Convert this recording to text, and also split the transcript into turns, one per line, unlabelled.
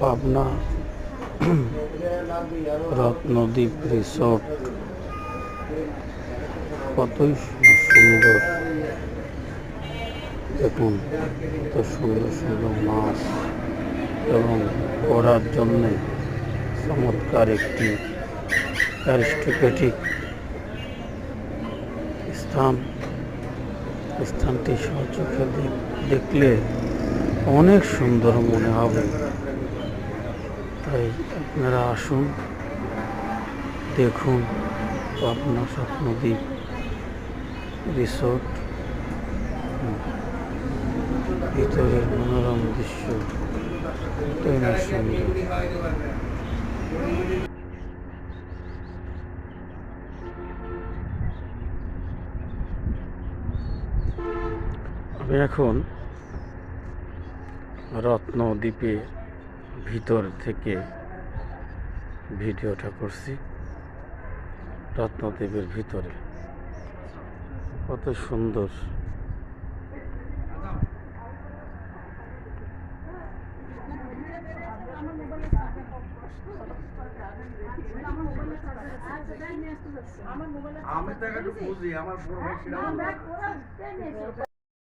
Pabna Ratnadweep resort. কতই সুন্দর। দেখুন, কত সুন্দর সুন্দর মাছ এবং ঘোরার জন্য চমৎকার একটি অ্যারিস্টোক্রেটিক স্থান। স্থানটি সচোখে দেখ- দেখলে অনেক সুন্দর মনে হবে। তাই আপনারা আসুন দেখুন পাবনা স্বপ্নদ্বীপ রিসোর্ট। ভিতরের মনোরম দৃশ্য সুন্দর। আমি এখন রত্নদ্বীপে ভিতর থেকে ভিডিওটা করছি। রত্নদ্বীপের ভিতরে। কত সুন্দর।
আমি তো একটু বুঝি আমার বড়